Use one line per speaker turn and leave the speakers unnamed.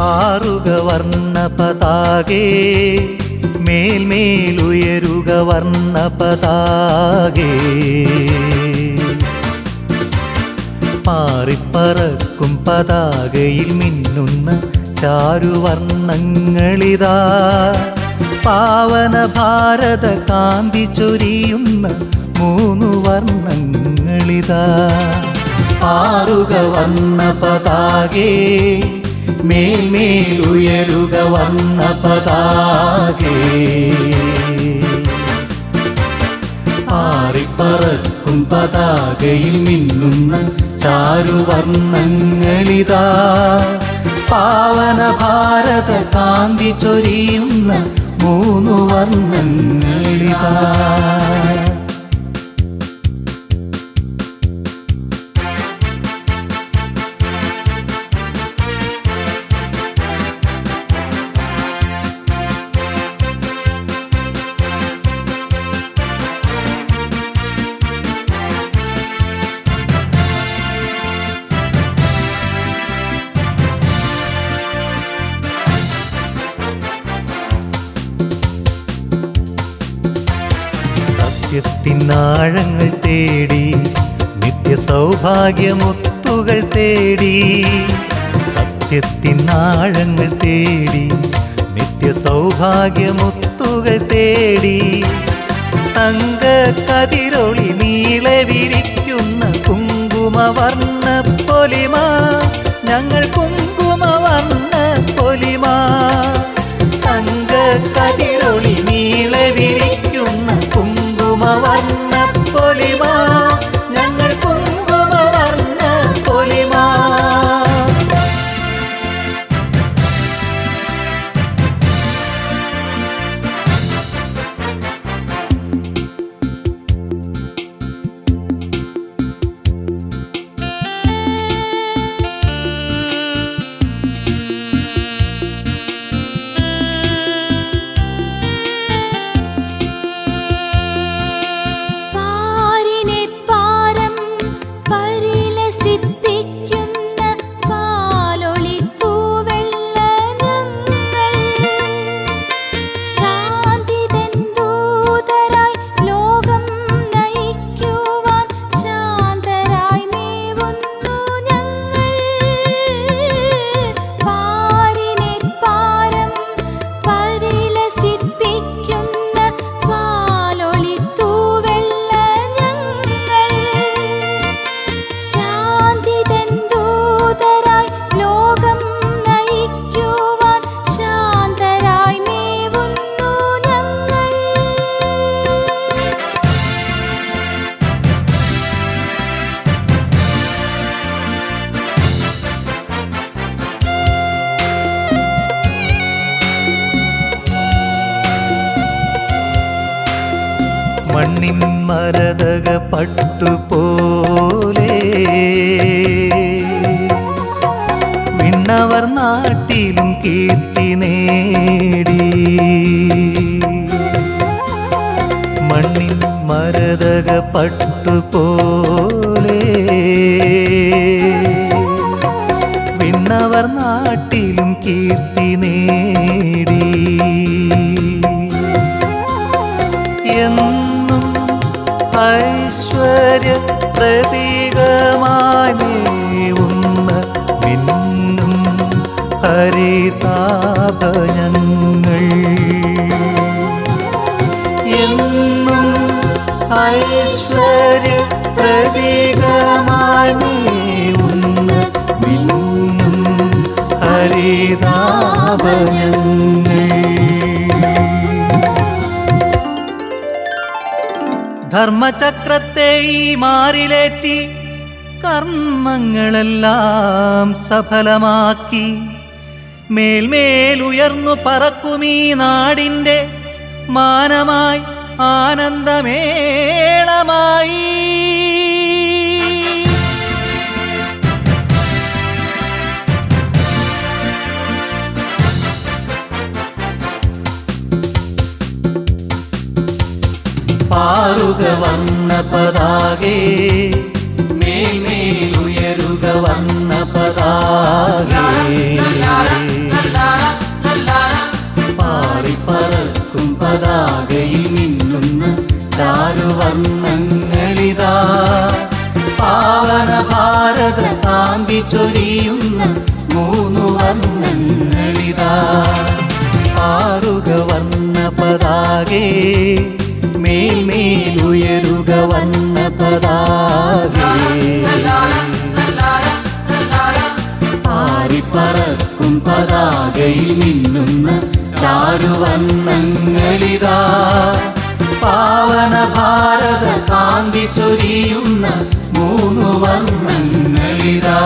പാറുക വർണ പതാകേ മേൽമേലുയരുക വർണ പതാകേ. പാറിപ്പറക്കും പതാകയിൽ മിന്നുന്ന ചാരുവർണങ്ങളിതാ. പാവന ഭാരത കാന്തി ചൊരിയുന്ന മൂന്നു വർണങ്ങളിതാ. ആറുക വർണ പതാകേ മേൽമേലുയരുക വന്ന പതാകേ. ആറിപ്പറക്കും പതാകയിൽ മിന്നുന്ന ചാരുവർണങ്ങളിതാ. പാവന ഭാരത കാന്തി ചൊരിയുന്ന മൂന്നു വർണങ്ങളിതാ സത്യത്തിനാഴങ്ങൾ തേടി നിത്യ സൗഭാഗ്യമുത്തുകൾ തേടി സത്യത്തിനാഴങ്ങൾ തേടി നിത്യ സൗഭാഗ്യമുത്തുകൾ തേടി. തങ്ക കതിരൊളി നീളെ വിരിക്കുന്ന കുങ്കുമവർണ പൊലിമ ഞങ്ങൾ
കുങ്കുമവർണ
മണ്ണിൻ മരതക പട്ടുപോലെ. വിണ്ണവർ നാട്ടിലും കീർത്തി നേടി. മണ്ണിൻ മരതക പട്ടുപോലെ. വിണ്ണവർ നാട്ടിലും കീർത്തി നേടി. ഐശ്വര്യ പ്രതീകമായി മേവുന്ന മിന്നും ഹരിതാഭയങ്ങൾ എന്നും ഐശ്വര്യ പ്രതീകമായി മേവുന്ന മിന്നും ഹരിതാഭയങ്ങൾ ധർമ്മചക്രത്തെ ഈ മാറിലേറ്റി കർമ്മങ്ങളെല്ലാം സഫലമാക്കി. മേൽമേലുയർന്നു പറക്കുമീ നാടിന്റെ മാനമായി ആനന്ദമേളമായി പാറുക വന്ന പതാകെ മേൽമേലുയരുക വന്ന പതാകേ. പാറിപ്പറക്കും പതാകയിൽ മിന്നുന്ന ചാരുവർണങ്ങളിതാ. പാവന ഭാരത കാന്തി ചൊരിയുന്ന മൂന്നു വർണങ്ങളിതാ. പാറുക വർണ പതാകേ മേൽമേലുയരുക വർണ പതാകേ പാറിപ്പറക്കും പതാകയിൽ മിന്നുന്ന ചാരുവന്നങ്ങളിതാ പാവന ഭാരത കാന്തി ചൊരിയുന്ന മൂന്നു വർണങ്ങളിതാ